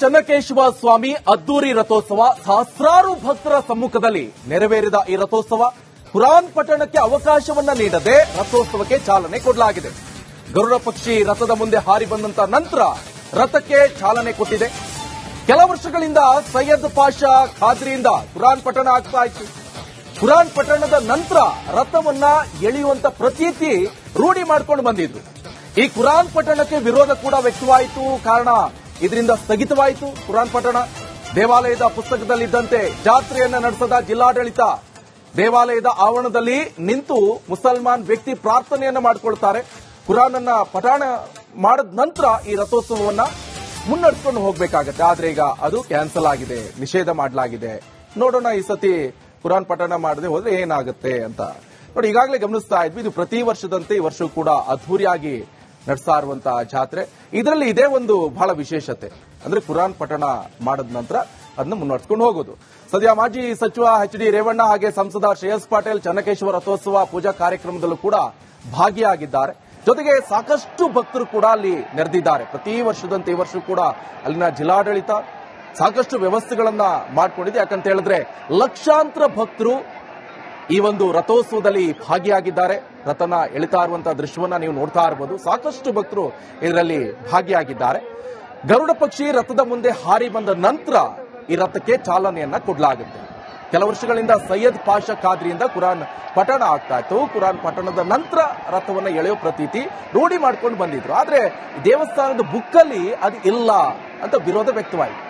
ಚನ್ನಕೇಶವ ಸ್ವಾಮಿ ಅದ್ದೂರಿ ರಥೋತ್ಸವ ಸಹಸ್ರಾರು ಭಕ್ತರ ಸಮ್ಮುಖದಲ್ಲಿ ನೆರವೇರಿದ ಈ ರಥೋತ್ಸವ ಕುರಾನ್ ಪಠಣಕ್ಕೆ ಅವಕಾಶವನ್ನ ನೀಡದೆ ರಥೋತ್ಸವಕ್ಕೆ ಚಾಲನೆ ಕೊಡಲಾಗಿದೆ. ಗರುಡ ಪಕ್ಷಿ ರಥದ ಮುಂದೆ ಹಾರಿ ಬಂದಂತ ನಂತರ ರಥಕ್ಕೆ ಚಾಲನೆ ಕೊಟ್ಟಿದೆ. ಕೆಲ ವರ್ಷಗಳಿಂದ ಸೈಯದ್ ಪಾಷಾ ಖಾದ್ರಿಯಿಂದ ಕುರಾನ್ ಪಠಣ ಆಗ್ತಾ ಇತ್ತು. ಕುರಾನ್ ಪಠಣದ ನಂತರ ರಥವನ್ನ ಎಳೆಯುವಂತ ಪ್ರತೀತಿ ರೂಢಿ ಮಾಡ್ಕೊಂಡು ಬಂದಿದ್ರು ಈ ಕುರಾನ್ ಪಠಣಕ್ಕೆ ವಿರೋಧ ಕೂಡ ವ್ಯಕ್ತವಾಯಿತು. ಕಾರಣ ಇದರಿಂದ ಸ್ಥಗಿತವಾಯಿತು ಕುರಾನ್ ಪಠಣ. ದೇವಾಲಯದ ಪುಸ್ತಕದಲ್ಲಿದ್ದಂತೆ ಜಾತ್ರೆಯನ್ನ ನಡೆಸದ ಜಿಲ್ಲಾಡಳಿತ ದೇವಾಲಯದ ಆವರಣದಲ್ಲಿ ನಿಂತು ಮುಸಲ್ಮಾನ್ ವ್ಯಕ್ತಿ ಪ್ರಾರ್ಥನೆಯನ್ನ ಮಾಡಿಕೊಳ್ತಾರೆ. ಕುರಾನ್ ಅನ್ನ ಪಠಣ ಮಾಡಿದ ನಂತರ ಈ ರಥೋತ್ಸವವನ್ನ ಮುನ್ನಡೆಸ್ಕೊಂಡು ಹೋಗಬೇಕಾಗತ್ತೆ. ಆದ್ರೆ ಈಗ ಅದು ಕ್ಯಾನ್ಸಲ್ ಆಗಿದೆ, ನಿಷೇಧ ಮಾಡಲಾಗಿದೆ. ನೋಡೋಣ ಈ ಸತಿ ಕುರಾನ್ ಪಠಣ ಮಾಡದೆ ಹೋದ್ರೆ ಏನಾಗುತ್ತೆ ಅಂತ. ನೋಡಿ, ಈಗಾಗಲೇ ಗಮನಿಸ್ತಾ ಇದ್ವಿ, ಇದು ಪ್ರತಿ ವರ್ಷದಂತೆ ಈ ವರ್ಷವೂ ಕೂಡ ಅದ್ಧೂರಿಯಾಗಿ ನಡೆಸ್ತಾ ಇರುವಂತಹ ಜಾತ್ರೆ. ಇದರಲ್ಲಿ ಇದೇ ಒಂದು ಬಹಳ ವಿಶೇಷತೆ. ಅಂದ್ರೆ ಕುರಾನ್ ಪಠಣ ಮಾಡಿದ ನಂತರ ಅದನ್ನ ಮುನ್ನಡೆಸ್ಕೊಂಡು ಹೋಗೋದು. ಸದ್ಯ ಮಾಜಿ ಸಚಿವ ಎಚ್ ಡಿ ರೇವಣ್ಣ ಹಾಗೆ ಸಂಸದ ಶ್ರೇಯಸ್ ಪಾಟೀಲ್, ಚನ್ನಕೇಶ್ವರ ರಥೋತ್ಸವ, ಪೂಜಾ ಕಾರ್ಯಕ್ರಮದಲ್ಲೂ ಕೂಡ ಭಾಗಿಯಾಗಿದ್ದಾರೆ. ಜೊತೆಗೆ ಸಾಕಷ್ಟು ಭಕ್ತರು ಕೂಡ ಅಲ್ಲಿ ನೆರೆದಿದ್ದಾರೆ. ಪ್ರತಿ ವರ್ಷದಂತೆ ಈ ವರ್ಷ ಕೂಡ ಅಲ್ಲಿನ ಜಿಲ್ಲಾಡಳಿತ ಸಾಕಷ್ಟು ವ್ಯವಸ್ಥೆಗಳನ್ನ ಮಾಡಿಕೊಂಡಿದೆ. ಯಾಕಂತ ಹೇಳಿದ್ರೆ ಲಕ್ಷಾಂತರ ಭಕ್ತರು ಈ ಒಂದು ರಥೋತ್ಸವದಲ್ಲಿ ಭಾಗಿಯಾಗಿದ್ದಾರೆ. ರಥನ ಎಳಿತಾ ಇರುವಂತಹ ದೃಶ್ಯವನ್ನ ನೀವು ನೋಡ್ತಾ ಇರಬಹುದು ಸಾಕಷ್ಟು ಭಕ್ತರು ಇದರಲ್ಲಿ ಭಾಗಿಯಾಗಿದ್ದಾರೆ. ಗರುಡ ಪಕ್ಷಿ ರಥದ ಮುಂದೆ ಹಾರಿ ಬಂದ ನಂತರ ಈ ರಥಕ್ಕೆ ಚಾಲನೆಯನ್ನ ಕೊಡಲಾಗುತ್ತೆ. ಕೆಲ ವರ್ಷಗಳಿಂದ ಸೈಯದ್ ಪಾಷ ಖಾದ್ರಿಯಿಂದ ಕುರಾನ್ ಪಠಣ ಆಗ್ತಾ ಇತ್ತು. ಕುರಾನ್ ಪಠಣದ ನಂತರ ರಥವನ್ನ ಎಳೆಯೋ ಪ್ರತೀತಿ ರೂಢಿ ಮಾಡ್ಕೊಂಡು ಬಂದಿದ್ರು. ಆದ್ರೆ ದೇವಸ್ಥಾನದ ಬುಕ್ಕಲ್ಲಿ ಅದು ಇಲ್ಲ ಅಂತ ವಿರೋಧ ವ್ಯಕ್ತವಾಯಿತು.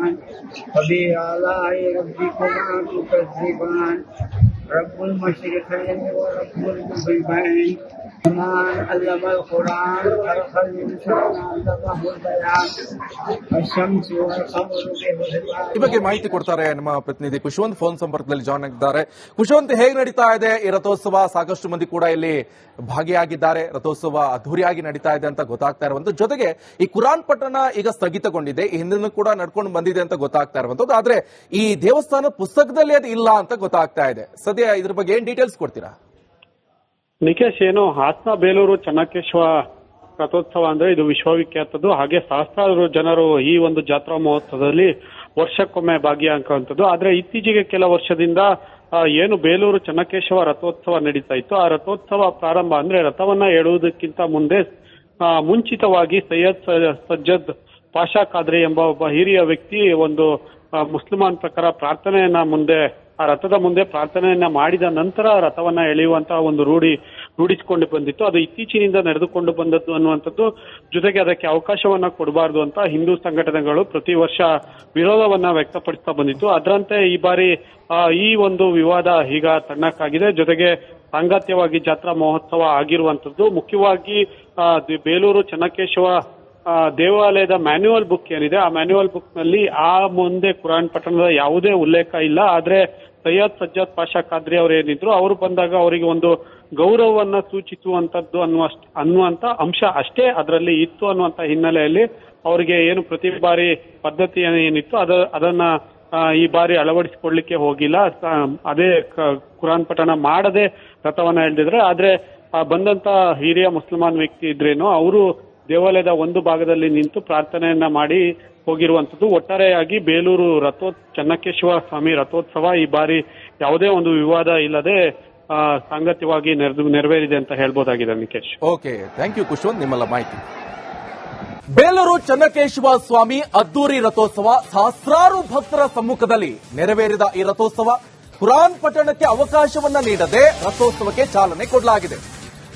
والقمر بحسبان والنجم والشجر يسجدان والسماء فوق الميزان لا تطغوا في الميزان وأقيموا الوزن بالقسط ولا تخسروا الميزان والأرض وضعها للأنام فيها فاكهة ونخل أصنام والمكتوب بالرزق والريحان فبآلاء ربكما تكذبان رب المشرقين ورب المغربين الرحمن علم القرآن خلق الإنسان علمه البيان الشمس والقمر ಈ بحسبان ಬಗ್ಗೆ ಮಾಹಿತಿ ಕೊಡ್ತಾರೆ ನಮ್ಮ ಪ್ರತಿನಿಧಿ ಕುಶವಂತ್ ಫೋನ್ ಸಂಪರ್ಕದಲ್ಲಿ ಜಾಯ್ನ್ ಆಗಿದ್ದಾರೆ ಕುಶವಂತ್ ಹೇಗೆ ನಡೀತಾ ಇದೆ ಈ ರಥೋತ್ಸವ ಸಾಕಷ್ಟು ಮಂದಿ ಕೂಡ ಇಲ್ಲಿ ಭಾಗಿಯಾಗಿದ್ದಾರೆ ರಥೋತ್ಸವ ಅದ್ದೂರಿಯಾಗಿ ನಡೀತಾ ಇದೆ ಅಂತ ಗೊತ್ತಾಗ್ತಾ ಇರುವಂತ ಜೊತೆಗೆ ಈ ಕುರಾನ್ ಪಟ್ಟಣ ಈಗ ಸ್ಥಗಿತಗೊಂಡಿದೆ ಈ ಹಿಂದಿನ ಕೂಡ ನಡ್ಕೊಂಡು ಬಂದಿದೆ ಅಂತ ಗೊತ್ತಾಗ್ತಾ ಇರುವಂತದ್ದು ಆದ್ರೆ ಈ ದೇವಸ್ಥಾನ ಪುಸ್ತಕದಲ್ಲಿ ಅದು ಇಲ್ಲ ಅಂತ ಗೊತ್ತಾಗ್ತಾ ಇದೆ ಸದ್ಯ ಇದ್ರ ಬಗ್ಗೆ ಏನ್ ಡೀಟೇಲ್ಸ್ ಕೊಡ್ತೀರಾ ನಿಕೇಶ್, ಏನು, ಹಾಸನ, ಬೇಲೂರು, ಚನ್ನಕೇಶ್ವ ರಥೋತ್ಸವ ಅಂದ್ರೆ ಇದು ವಿಶ್ವವಿಖ್ಯಾತದ್ದು. ಹಾಗೆ ಸಹಸ್ರಾರು ಜನರು ಈ ಒಂದು ಜಾತ್ರಾ ಮಹೋತ್ಸವದಲ್ಲಿ ವರ್ಷಕ್ಕೊಮ್ಮೆ ಭಾಗಿಯಾಗುವಂಥದ್ದು. ಆದ್ರೆ ಇತ್ತೀಚೆಗೆ ಕೆಲ ವರ್ಷದಿಂದ ಏನು, ಬೇಲೂರು, ಚನ್ನಕೇಶವ ರಥೋತ್ಸವ ನಡೀತಾ ಇತ್ತು. ಆ ರಥೋತ್ಸವ ಪ್ರಾರಂಭ ಅಂದ್ರೆ ರಥವನ್ನ ಎಡುವುದಕ್ಕಿಂತ ಮುಂದೆ ಮುಂಚಿತವಾಗಿ ಸೈಯದ್ ಸಜ್ಜದ್ ಪಾಷಾ ಖಾದ್ರಿ ಎಂಬ ಒಬ್ಬ ಹಿರಿಯ ವ್ಯಕ್ತಿ ಒಂದು ಮುಸ್ಲಿಮಾನ್ ಪ್ರಕಾರ ಪ್ರಾರ್ಥನೆಯನ್ನ ಮುಂದೆ ಆ ರಥದ ಮುಂದೆ ಪ್ರಾರ್ಥನೆಯನ್ನ ಮಾಡಿದ ನಂತರ ರಥವನ್ನ ಎಳೆಯುವಂತಹ ಒಂದು ರೂಢಿ ರೂಢಿಸಿಕೊಂಡು ಬಂದಿತ್ತು. ಅದು ಇತ್ತೀಚಿನಿಂದ ನಡೆದುಕೊಂಡು ಬಂದದ್ದು ಅನ್ನುವಂಥದ್ದು ಜೊತೆಗೆ ಅದಕ್ಕೆ ಅವಕಾಶವನ್ನ ಕೊಡಬಾರದು ಅಂತ ಹಿಂದೂ ಸಂಘಟನೆಗಳು ಪ್ರತಿ ವರ್ಷ ವಿರೋಧವನ್ನ ವ್ಯಕ್ತಪಡಿಸ್ತಾ ಬಂದಿತ್ತು. ಅದರಂತೆ ಈ ಬಾರಿ ಈ ಒಂದು ವಿವಾದ ಈಗ ತಣ್ಣಕ್ಕಾಗಿದೆ. ಜೊತೆಗೆ ಸಾಂಗತ್ಯವಾಗಿ ಜಾತ್ರಾ ಮಹೋತ್ಸವ ಆಗಿರುವಂತದ್ದು ಮುಖ್ಯವಾಗಿ ಬೇಲೂರು ಚೆನ್ನಕೇಶವ ದೇವಾಲಯದ ಮ್ಯಾನ್ಯುವಲ್ ಬುಕ್ ಏನಿದೆ, ಆ ಮ್ಯಾನ್ಯುವಲ್ ಬುಕ್ನಲ್ಲಿ ಆ ಮುಂದೆ ಕುರಾನ್ ಪಟ್ಟಣದ ಯಾವುದೇ ಉಲ್ಲೇಖ ಇಲ್ಲ. ಆದ್ರೆ ಸೈಯದ್ ಸಜ್ಜಾದ್ ಪಾಷಾ ಖಾದ್ರಿ ಅವರು ಏನಿದ್ರು, ಅವರು ಬಂದಾಗ ಅವರಿಗೆ ಒಂದು ಗೌರವವನ್ನ ಸೂಚಿಸುವಂತದ್ದು ಅನ್ನುವ ಅನ್ನುವಂತ ಅಂಶ ಅಷ್ಟೇ ಅದರಲ್ಲಿ ಇತ್ತು ಅನ್ನುವಂತ ಹಿನ್ನೆಲೆಯಲ್ಲಿ ಅವರಿಗೆ ಏನು ಪ್ರತಿ ಬಾರಿ ಪದ್ಧತಿ ಏನಿತ್ತು, ಅದ, ಅದನ್ನ ಈ ಬಾರಿ ಅಳವಡಿಸಿಕೊಳ್ಳಿಕ್ಕೆ ಹೋಗಿಲ್ಲ. ಅದೇ ಕುರಾನ್ ಪಠಣ ಮಾಡದೆ ರಥವನ್ನ ಎಳೆದಿದ್ರೆ. ಆದ್ರೆ ಬಂದಂತ ಹಿರಿಯ ಮುಸಲ್ಮಾನ್ ವ್ಯಕ್ತಿ ಇದ್ರೇನು, ಅವರು ದೇವಾಲಯದ ಒಂದು ಭಾಗದಲ್ಲಿ ನಿಂತು ಪ್ರಾರ್ಥನೆಯನ್ನ ಮಾಡಿ ಹೋಗಿರುವಂತದ್ದು ಒಟ್ಟಾರೆಯಾಗಿ ಬೇಲೂರು ರಥೋತ್ ಚನ್ನಕೇಶ್ವರ ಸ್ವಾಮಿ ರಥೋತ್ಸವ ಈ ಬಾರಿ ಯಾವುದೇ ಒಂದು ವಿವಾದ ಇಲ್ಲದೆ ಸಾಂಗತ್ಯವಾಗಿ ನೆರೆದು ನೆರವೇರಿದೆ ಅಂತ ಹೇಳ್ಬೋದಾಗಿದೆ Nikesh okay thank you Kushwanth ನಿಮ್ಮೆಲ್ಲ ಮಾಹಿತಿ. ಬೇಲೂರು ಚನ್ನಕೇಶವ ಸ್ವಾಮಿ ಅದ್ದೂರಿ ರಥೋತ್ಸವ ಸಹಸ್ರಾರು ಭಕ್ತರ ಸಮ್ಮುಖದಲ್ಲಿ ನೆರವೇರಿದ ಈ ರಥೋತ್ಸವ ಕುರಾನ್ ಪಟ್ಟಣಕ್ಕೆ ಅವಕಾಶವನ್ನ ನೀಡದೆ ರಥೋತ್ಸವಕ್ಕೆ ಚಾಲನೆ ಕೊಡಲಾಗಿದೆ.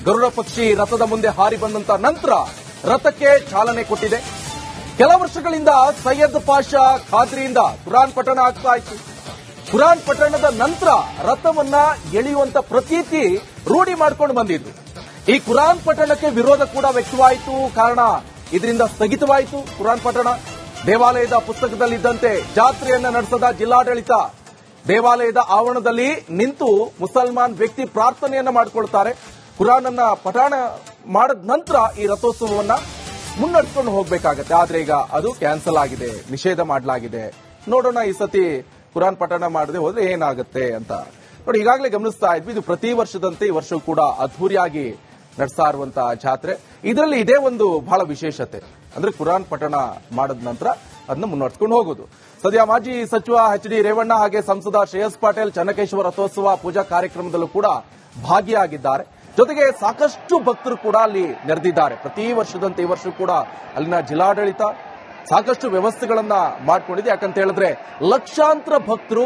ಗರುಡ ಪಕ್ಷಿ ರಥದ ಮುಂದೆ ಹಾರಿ ಬಂದಂತ ನಂತರ ರಥಕ್ಕೆ ಚಾಲನೆ ಕೊಟ್ಟಿದೆ. ಕೆಲ ವರ್ಷಗಳಿಂದ ಸೈಯದ್ ಪಾಷಾ ಖಾದ್ರಿಯಿಂದ ಕುರಾನ್ ಪಠಣ ಆಗ್ತಾ ಇತ್ತು. ಕುರಾನ್ ಪಠಣದ ನಂತರ ರಥವನ್ನ ಎಳೆಯುವಂತ ಪ್ರತೀತಿ ರೂಢಿ ಮಾಡ್ಕೊಂಡು ಬಂದಿದ್ರು. ಈ ಕುರಾನ್ ಪಠಣಕ್ಕೆ ವಿರೋಧ ಕೂಡ ವ್ಯಕ್ತವಾಯಿತು. ಕಾರಣ ಇದರಿಂದ ಸ್ಥಗಿತವಾಯಿತು ಕುರಾನ್ ಪಠಣ. ದೇವಾಲಯದ ಪುಸ್ತಕದಲ್ಲಿದ್ದಂತೆ ಜಾತ್ರೆಯನ್ನ ನಡೆಸದ ಜಿಲ್ಲಾಡಳಿತ ದೇವಾಲಯದ ಆವರಣದಲ್ಲಿ ನಿಂತು ಮುಸಲ್ಮಾನ್ ವ್ಯಕ್ತಿ ಪ್ರಾರ್ಥನೆಯನ್ನ ಮಾಡಿಕೊಳ್ತಾರೆ. ಕುರಾನ್ ಅನ್ನ ಪಠಣ ಮಾಡಿದ ನಂತರ ಈ ರಥೋತ್ಸವವನ್ನ ಮುನ್ನಡೆಸ್ಕೊಂಡು ಹೋಗಬೇಕಾಗತ್ತೆ. ಆದ್ರೆ ಈಗ ಅದು ಕ್ಯಾನ್ಸಲ್ ಆಗಿದೆ. ನಿಷೇಧ ಮಾಡಲಾಗಿದೆ. ನೋಡೋಣ ಈ ಸತಿ ಕುರಾನ್ ಪಠಣ ಮಾಡದೆ ಹೋದ್ರೆ ಏನಾಗುತ್ತೆ ಅಂತ. ನೋಡಿ, ಈಗಾಗಲೇ ಗಮನಿಸ್ತಾ ಇದ್ವಿ, ಇದು ಪ್ರತಿ ವರ್ಷದಂತೆ ಈ ವರ್ಷವೂ ಕೂಡ ಅದ್ಧೂರಿಯಾಗಿ ನಡೆಸ್ತಾ ಇರುವಂತಹ ಜಾತ್ರೆ. ಇದರಲ್ಲಿ ಇದೇ ಒಂದು ಬಹಳ ವಿಶೇಷತೆ. ಅಂದ್ರೆ ಕುರಾನ್ ಪಠಣ ಮಾಡಿದ ನಂತರ ಅದನ್ನ ಮುನ್ನಡೆಸ್ಕೊಂಡು ಹೋಗೋದು. ಸದ್ಯ ಮಾಜಿ ಸಚಿವ ಎಚ್ ಡಿ ರೇವಣ್ಣ ಹಾಗೆ ಸಂಸದ ಶ್ರೇಯಸ್ ಪಾಟೀಲ್ ಚನ್ನಕೇಶ್ವರ ರಥೋತ್ಸವ ಪೂಜಾ ಕಾರ್ಯಕ್ರಮದಲ್ಲೂ ಕೂಡ ಭಾಗಿಯಾಗಿದ್ದಾರೆ. ಜೊತೆಗೆ ಸಾಕಷ್ಟು ಭಕ್ತರು ಕೂಡ ಅಲ್ಲಿ ನೆರೆದಿದ್ದಾರೆ. ಪ್ರತಿ ವರ್ಷದಂತೆ ಈ ವರ್ಷ ಕೂಡ ಅಲ್ಲಿನ ಜಿಲ್ಲಾಡಳಿತ ಸಾಕಷ್ಟು ವ್ಯವಸ್ಥೆಗಳನ್ನ ಮಾಡಿಕೊಂಡಿದೆ. ಯಾಕಂತ ಹೇಳಿದ್ರೆ ಲಕ್ಷಾಂತರ ಭಕ್ತರು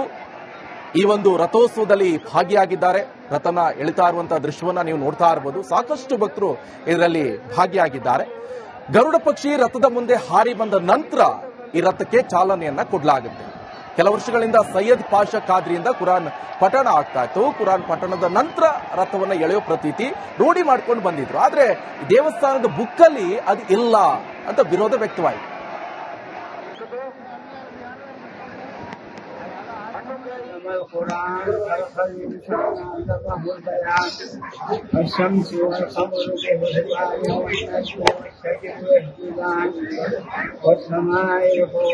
ಈ ಒಂದು ರಥೋತ್ಸವದಲ್ಲಿ ಭಾಗಿಯಾಗಿದ್ದಾರೆ. ರಥನ ಎಳಿತಾ ಇರುವಂತಹ ದೃಶ್ಯವನ್ನ ನೀವು ನೋಡ್ತಾ ಇರಬಹುದು ಸಾಕಷ್ಟು ಭಕ್ತರು ಇದರಲ್ಲಿ ಭಾಗಿಯಾಗಿದ್ದಾರೆ. ಗರುಡ ಪಕ್ಷಿ ರಥದ ಮುಂದೆ ಹಾರಿ ಬಂದ ನಂತರ ಈ ರಥಕ್ಕೆ ಚಾಲನೆಯನ್ನ ಕೊಡಲಾಗುತ್ತೆ. ಕೆಲ ವರ್ಷಗಳಿಂದ ಸೈಯದ್ ಪಾಷಾ ಖಾದ್ರಿಯಿಂದ ಕುರಾನ್ ಪಠಣ ಆಗ್ತಾ ಇತ್ತು ಕುರಾನ್ ಪಠಣದ ನಂತರ ರಥವನ್ನ ಎಳೆಯೋ ಪ್ರತೀತಿ ರೂಢಿ ಮಾಡ್ಕೊಂಡು ಬಂದಿದ್ರು ಆದ್ರೆ ಈ ದೇವಸ್ಥಾನದ ಬುಕ್ಕಲ್ಲಿ ಅದು ಇಲ್ಲ ಅಂತ ವಿರೋಧ ವ್ಯಕ್ತವಾಯಿತು علم القرآن خلق الإنسان علمه البيان الشمس والقمر بحسبان والنجم والشجر يهتدان والسماء فوق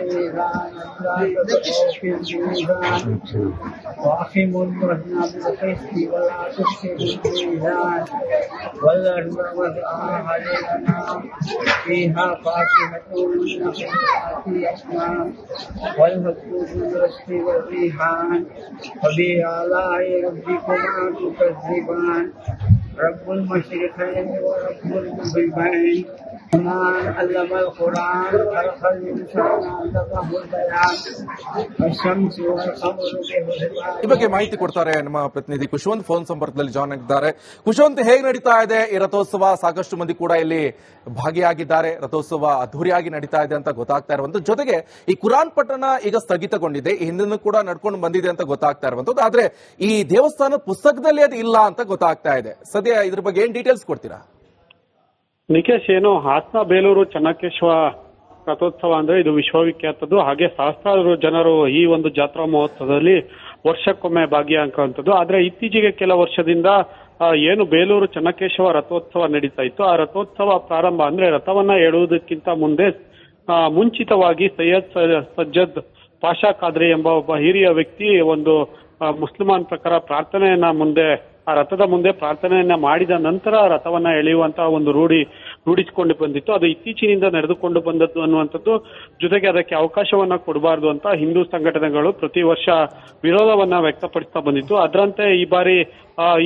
الميزان لا تطغوا في الميزان وأقيموا الوزن بالقسط ولا تفسدوا الميزان والأرض وضعها للأنام فيها فاكهة ونخل أكمام والمكتوب بالرشد والريحان وبآلاء ربكما تكذبان Rapunzel, she declared the war upon the divine. الرحمن علم القرآن خلق الإنسان علمه البيان الشمس والقمر ಈ بحسبان ಬಗ್ಗೆ ಮಾಹಿತಿ ಕೊಡ್ತಾರೆ ನಮ್ಮ ಪ್ರತಿನಿಧಿ ಕುಶವಂತ್ ಫೋನ್ ಸಂಪರ್ಕದಲ್ಲಿ ಜಾಯ್ನ್ ಆಗಿದ್ದಾರೆ ಕುಶವಂತ್ ಹೇಗೆ ನಡೀತಾ ಇದೆ ಈ ರಥೋತ್ಸವ ಸಾಕಷ್ಟು ಮಂದಿ ಕೂಡ ಇಲ್ಲಿ ಭಾಗಿಯಾಗಿದ್ದಾರೆ ರಥೋತ್ಸವ ಅದ್ದೂರಿಯಾಗಿ ನಡೀತಾ ಇದೆ ಅಂತ ಗೊತ್ತಾಗ್ತಾ ಇರುವಂತ ಜೊತೆಗೆ ಈ ಕುರಾನ್ ಪಟ್ಟಣ ಈಗ ಸ್ಥಗಿತಗೊಂಡಿದೆ ಈ ಹಿಂದಿನೂ ಕೂಡ ನಡ್ಕೊಂಡು ಬಂದಿದೆ ಅಂತ ಗೊತ್ತಾಗ್ತಾ ಇರುವಂತದ್ದು ಆದ್ರೆ ಈ ದೇವಸ್ಥಾನ ಪುಸ್ತಕದಲ್ಲಿ ಅದು ಇಲ್ಲ ಅಂತ ಗೊತ್ತಾಗ್ತಾ ಇದೆ ಸದ್ಯ ಇದ್ರ ಬಗ್ಗೆ ಏನ್ ಡೀಟೇಲ್ಸ್ ಕೊಡ್ತೀರಾ ನಿಕೇಶ್, ಏನು, ಹಾಸನ ಬೇಲೂರು ಚನ್ನಕೇಶ್ವ ರಥೋತ್ಸವ ಅಂದ್ರೆ ಇದು ವಿಶ್ವವಿಖ್ಯಾತದ್ದು. ಹಾಗೆ ಸಹಸ್ರಾರು ಜನರು ಈ ಒಂದು ಜಾತ್ರಾ ಮಹೋತ್ಸವದಲ್ಲಿ ವರ್ಷಕ್ಕೊಮ್ಮೆ ಭಾಗಿಯಾಗುವಂಥದ್ದು. ಆದ್ರೆ ಇತ್ತೀಚೆಗೆ ಕೆಲ ವರ್ಷದಿಂದ ಏನು ಬೇಲೂರು ಚನ್ನಕೇಶವ ರಥೋತ್ಸವ ನಡೀತಾ ಇತ್ತು. ಆ ರಥೋತ್ಸವ ಪ್ರಾರಂಭ ಅಂದ್ರೆ ರಥವನ್ನ ಹೇಳುವುದಕ್ಕಿಂತ ಮುಂದೆ ಮುಂಚಿತವಾಗಿ ಸೈಯದ್ ಸಜ್ಜದ್ ಪಾಷಾ ಖಾದ್ರಿ ಎಂಬ ಒಬ್ಬ ಹಿರಿಯ ವ್ಯಕ್ತಿ ಒಂದು ಮುಸ್ಲಿಮಾನ್ ಪ್ರಕಾರ ಪ್ರಾರ್ಥನೆಯನ್ನ ಮುಂದೆ ಆ ರಥದ ಮುಂದೆ ಪ್ರಾರ್ಥನೆಯನ್ನ ಮಾಡಿದ ನಂತರ ರಥವನ್ನ ಎಳೆಯುವಂತಹ ಒಂದು ರೂಢಿ ರೂಢಿಸಿಕೊಂಡು ಬಂದಿತ್ತು. ಅದು ಇತ್ತೀಚಿನಿಂದ ನಡೆದುಕೊಂಡು ಬಂದದ್ದು ಅನ್ನುವಂಥದ್ದು. ಜೊತೆಗೆ ಅದಕ್ಕೆ ಅವಕಾಶವನ್ನ ಕೊಡಬಾರದು ಅಂತ ಹಿಂದೂ ಸಂಘಟನೆಗಳು ಪ್ರತಿ ವರ್ಷ ವಿರೋಧವನ್ನ ವ್ಯಕ್ತಪಡಿಸ್ತಾ ಬಂದಿತ್ತು. ಅದರಂತೆ ಈ ಬಾರಿ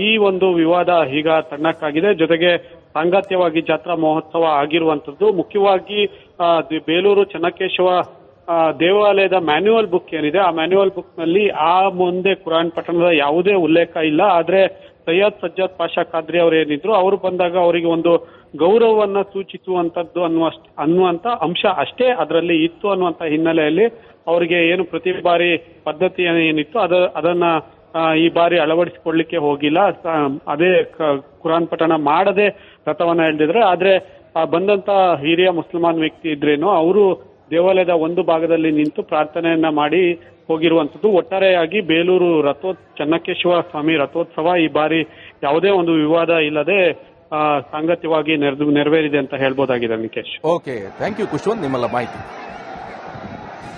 ಈ ಒಂದು ವಿವಾದ ಈಗ ತಣ್ಣಕ್ಕಾಗಿದೆ. ಜೊತೆಗೆ ಸಾಂಗತ್ಯವಾಗಿ ಜಾತ್ರಾ ಮಹೋತ್ಸವ ಆಗಿರುವಂತದ್ದು ಮುಖ್ಯವಾಗಿ ಬೇಲೂರು ಚನ್ನಕೇಶವ ದೇವಾಲಯದ ಮ್ಯಾನ್ಯುವಲ್ ಬುಕ್ ಏನಿದೆ, ಆ ಮ್ಯಾನ್ಯುವಲ್ ಬುಕ್ನಲ್ಲಿ ಆ ಮುಂದೆ ಕುರಾನ್ ಪಠಣದ ಯಾವುದೇ ಉಲ್ಲೇಖ ಇಲ್ಲ, ಆದ್ರೆ ಸೈಯದ್ ಸಜ್ಜದ್ ಪಾಷಾ ಖಾದ್ರಿ ಅವರು ಏನಿದ್ರು, ಅವರು ಬಂದಾಗ ಅವರಿಗೆ ಒಂದು ಗೌರವವನ್ನ ಸೂಚಿಸುವಂತದ್ದು ಅನ್ನುವ ಅನ್ನುವಂತ ಅಂಶ ಅಷ್ಟೇ ಅದರಲ್ಲಿ ಇತ್ತು ಅನ್ನುವಂತ ಹಿನ್ನೆಲೆಯಲ್ಲಿ ಅವರಿಗೆ ಏನು ಪ್ರತಿ ಬಾರಿ ಪದ್ಧತಿ ಏನಿತ್ತು, ಅದ, ಅದನ್ನ ಈ ಬಾರಿ ಅಳವಡಿಸಿಕೊಳ್ಳಿಕ್ಕೆ ಹೋಗಿಲ್ಲ. ಅದೇ ಕುರಾನ್ ಪಠಣ ಮಾಡದೆ ರಥವನ್ನ ಎಳೆದಿದ್ರೆ, ಆದ್ರೆ ಬಂದಂತ ಹಿರಿಯ ಮುಸಲ್ಮಾನ್ ವ್ಯಕ್ತಿ ಇದ್ರೇನು, ಅವರು ದೇವಾಲಯದ ಒಂದು ಭಾಗದಲ್ಲಿ ನಿಂತು ಪ್ರಾರ್ಥನೆಯನ್ನ ಮಾಡಿ ಹೋಗಿರುವಂತದ್ದು ಒಟ್ಟಾರೆಯಾಗಿ ಬೇಲೂರು ರಥೋ ಚನ್ನಕೇಶ್ವರ ಸ್ವಾಮಿ ರಥೋತ್ಸವ ಈ ಬಾರಿ ಯಾವುದೇ ಒಂದು ವಿವಾದ ಇಲ್ಲದೆ ಸಾಂಗತ್ಯವಾಗಿ ನೆರವೇರಿದೆ ಅಂತ ಹೇಳ್ಬೋದಾಗಿದೆ Nikesh okay, thank you Kushwanth, ನಿಮ್ಮೆಲ್ಲ ಮಾಹಿತಿ.